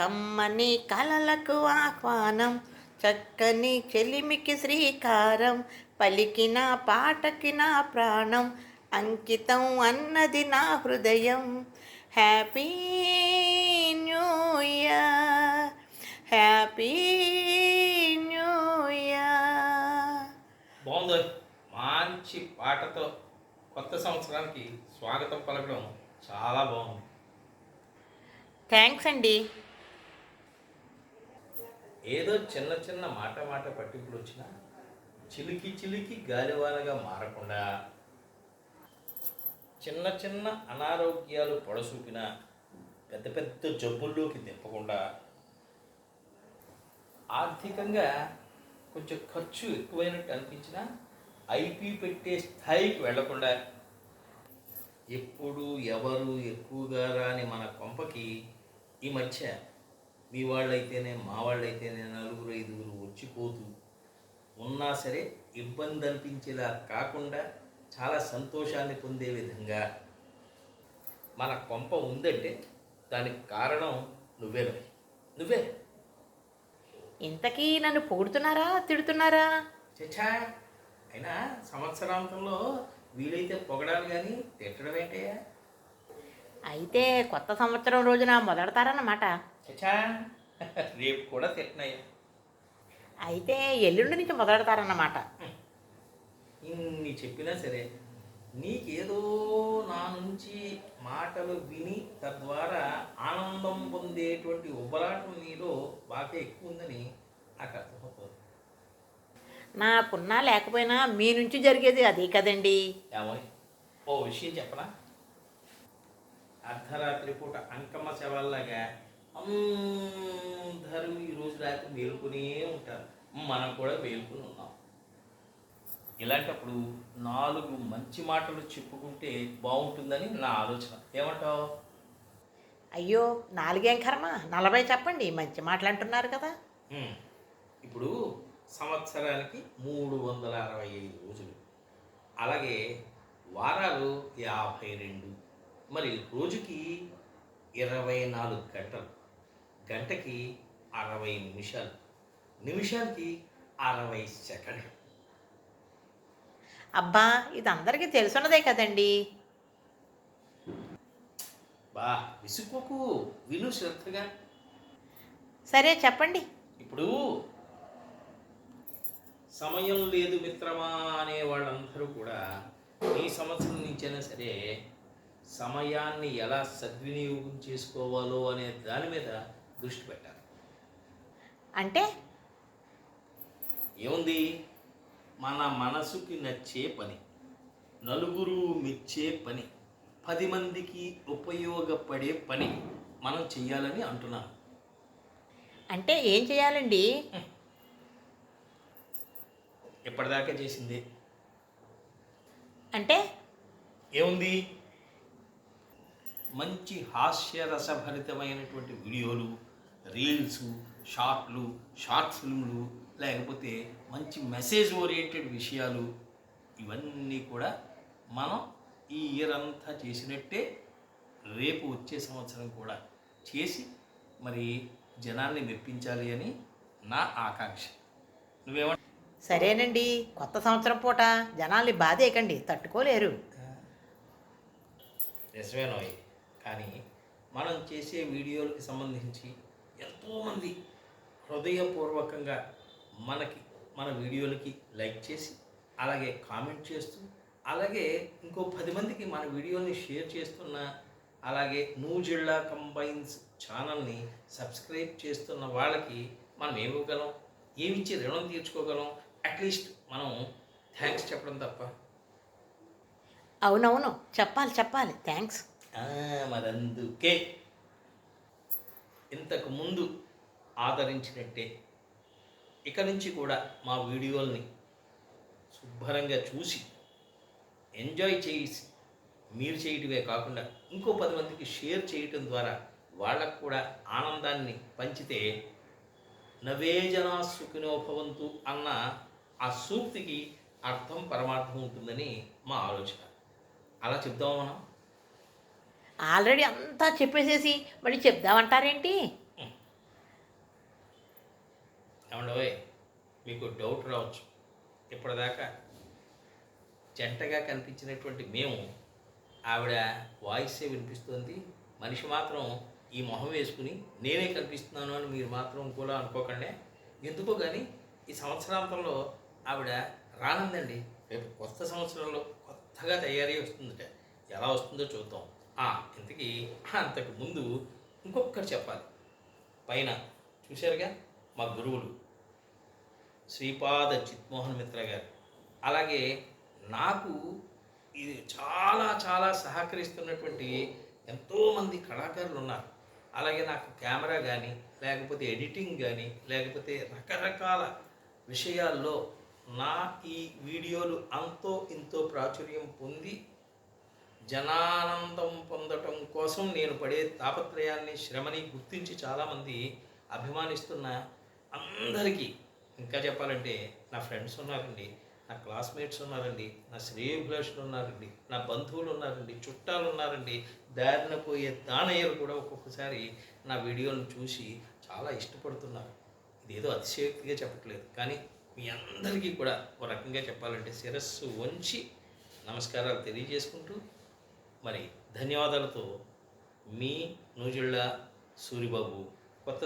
కమ్మని కలలకు ఆహ్వానం చక్కని చెలిమికి శ్రీకారం పలికిన పాటకి నా ప్రాణం అంకితం అన్నది నా హృదయం. Happy new year happy new year. బాగుంది. మంచి పాటతో కొత్త సంవత్సరానికి స్వాగతం పలకడం చాలా బాగుంది. థ్యాంక్స్ అండి. ఏదో చిన్న చిన్న మాట మాట పట్టింపులు వచ్చినా చిలికి చిలికి గాలివానగా మారకుండా చిన్న చిన్న అనారోగ్యాలు పొడసూపిన పెద్ద పెద్ద జబ్బుల్లోకి దింపకుండా ఆర్థికంగా కొంచెం ఖర్చు ఎక్కువైనట్టు అనిపించినా ఐపీ పెట్టే స్థాయికి వెళ్ళకుండా ఎప్పుడు ఎవరు ఎక్కువగా రాని మన కొంపకి ఈ మధ్య మీ వాళ్ళైతేనే మా వాళ్ళైతేనే నలుగురు ఐదుగురు వచ్చిపోతూ ఉన్నా సరే ఇబ్బంది అనిపించేలా కాకుండా చాలా సంతోషాన్ని పొందే విధంగా మన కొంప ఉందంటే దానికి కారణం నువ్వే. నువ్వే. ఇంతకీ నన్ను పొగుడుతున్నారా తిడుతున్నారా? చచ్చా అయినా సంవత్సరాంతంలో వీలైతే పొగడాలి కానీ తిట్టడం ఏంటయ్యా అయితే కొత్త సంవత్సరం రోజున మొదలతారన్నమాట చచ్చా రేపు కూడా తిట్టనయ్యా అయితే ఎల్లుండి నుంచి మొదలెడతారన్నమాట. ఇన్ని చెప్పినా సరే నీకేదో నా నుంచి మాటలు విని తద్వారా ఆనందం పొందేటువంటి ఉబ్బలాటం నీలో బాగా ఎక్కువ ఉందని నాకు అర్థమవుతుంది నాకున్నా లేకపోయినా మీ నుంచి జరిగేది అదే కదండి. ఓ విషయం చెప్పనా? అర్ధరాత్రి పూట అంకమ్మ శవాల్లాగా అందరూ ఈరోజు రాత్రి మేలుకునే ఉంటారు. మనం కూడా మేలుకుని ఉన్నాం. ఇలాంటప్పుడు నాలుగు మంచి మాటలు చెప్పుకుంటే బాగుంటుందని నా ఆలోచన. ఏమంటావు? అయ్యో నాలుగేం కర్మ? నలభై చెప్పండి మంచి మాటలు అంటున్నారు కదా. ఇప్పుడు సంవత్సరానికి మూడు వందల అరవై ఐదు రోజులు. అలాగే వారాలు యాభై రెండు. మరి రోజుకి ఇరవై నాలుగు గంటలు. గంటకి అరవై నిమిషాలు నిమిషానికి అరవై సెకండ్లు. అబ్బా ఇది అందరికీ తెలుసున్నదే కదండి. బా విసుక్కోకు. విను శ్రద్ధగా. సరే చెప్పండి. ఇప్పుడు సమయం లేదు మిత్రమా అనే వాళ్ళందరూ కూడా ఈ సంవత్సరం నుంచైనా సరే సమయాన్ని ఎలా సద్వినియోగం చేసుకోవాలో అనే దాని మీద దృష్టి పెట్టాలి. అంటే? ఏముంది? మన మనసుకి నచ్చే పని నలుగురు మెచ్చే పని పది మందికి ఉపయోగపడే పని మనం చెయ్యాలని అంటున్నాను. అంటే ఏం చేయాలండి ఇప్పటిదాకా చేసింది? అంటే? ఏముంది? మంచి హాస్యరసభరితమైనటువంటి వీడియోలు రీల్స్ షార్ట్లు షార్ట్ ఫిల్మ్లు లేకపోతే మంచి మెసేజ్ ఓరియంటెడ్ విషయాలు ఇవన్నీ కూడా మనం ఈ ఇయర్ అంతా చేసినట్టే రేపు వచ్చే సంవత్సరం కూడా చేసి మరి జనాల్ని మెప్పించాలి అని నా ఆకాంక్ష. నువ్వేమంటావు సరేనండి. కొత్త సంవత్సరం పూట జనాల్ని బాధేయకండి. తట్టుకోలేరు. నిజమేనోయ్ కానీ మనం చేసే వీడియోలకు సంబంధించి ఎంతోమంది హృదయపూర్వకంగా మనకి మన వీడియోలకి లైక్ చేసి అలాగే కామెంట్ చేస్తూ అలాగే ఇంకో పది మందికి మన వీడియోని షేర్ చేస్తున్న అలాగే నూ జిల్లా కంబైన్స్ ఛానల్ని సబ్స్క్రైబ్ చేస్తున్న వాళ్ళకి మనం ఏమివ్వగలం? ఏమిచ్చి రుణం తీర్చుకోగలం? అట్లీస్ట్ మనం థ్యాంక్స్ చెప్పడం తప్ప. అవునవును. చెప్పాలి చెప్పాలి. థ్యాంక్స్. మరందుకే. ఇంతకు ముందు ఆదరించినట్టే. ఇక నుంచి కూడా మా వీడియోల్ని శుభ్రంగా చూసి ఎంజాయ్ చేసి మీరు చేయటమే కాకుండా ఇంకో పది మందికి షేర్ చేయటం ద్వారా వాళ్ళకు కూడా ఆనందాన్ని పంచితే నవే జనా భవంతు అన్న ఆ సూక్తికి అర్థం పరమార్థం ఉంటుందని మా ఆలోచన. అలా చెప్దామా మనం? ఆల్రెడీ అంతా చెప్పేసేసి మళ్ళీ చెప్దామంటారేంటి? మీకు డౌట్ రావచ్చు. ఇప్పటిదాకా జంటగా కనిపించినటువంటి మేము ఆవిడ వాయిసే వినిపిస్తుంది. మనిషి మాత్రం ఈ మొహం వేసుకుని నేనే కనిపిస్తున్నాను అని మీరు మాత్రం కూడా అనుకోకండి. ఎందుకో కానీ ఈ సంవత్సరాంతంలో ఆవిడ రానుందండి. రేపు కొత్త సంవత్సరంలో కొత్తగా తయారీ వస్తుందట. ఎలా వస్తుందో చూద్దాం. ఇంతకీ అంతకు ముందు ఇంకొకటి చెప్పాలి. పైన చూశారుగా మా గురువులు శ్రీపాద చిత్మోహన్ మిత్ర గారు. అలాగే నాకు ఇది చాలా చాలా సహకరిస్తున్నటువంటి ఎంతోమంది కళాకారులు ఉన్నారు. అలాగే నాకు కెమెరా కానీ లేకపోతే ఎడిటింగ్ కానీ లేకపోతే రకరకాల విషయాల్లో నా ఈ వీడియోలు అంతో ఇంతో ప్రాచుర్యం పొంది జనానందం పొందటం కోసం నేను పడే తాపత్రయాన్ని శ్రమని గుర్తించి చాలామంది అభిమానిస్తున్న అందరికీ ఇంకా చెప్పాలంటే నా ఫ్రెండ్స్ ఉన్నారండి నా క్లాస్మేట్స్ ఉన్నారండి నా శ్రేయభిలాషులు ఉన్నారండి నా బంధువులు ఉన్నారండి చుట్టాలు ఉన్నారండి. దారిన పోయే దానయ్యలు కూడా ఒక్కొక్కసారి నా వీడియోలను చూసి చాలా ఇష్టపడుతున్నారు. ఇదేదో అతిశయోక్తిగా చెప్పట్లేదు కానీ మీ అందరికీ కూడా ఒక రకంగా చెప్పాలంటే శిరస్సు వంచి నమస్కారాలు తెలియజేసుకుంటూ మరి ధన్యవాదాలతో మీ నూజిళ్ళ సూరిబాబు కొత్త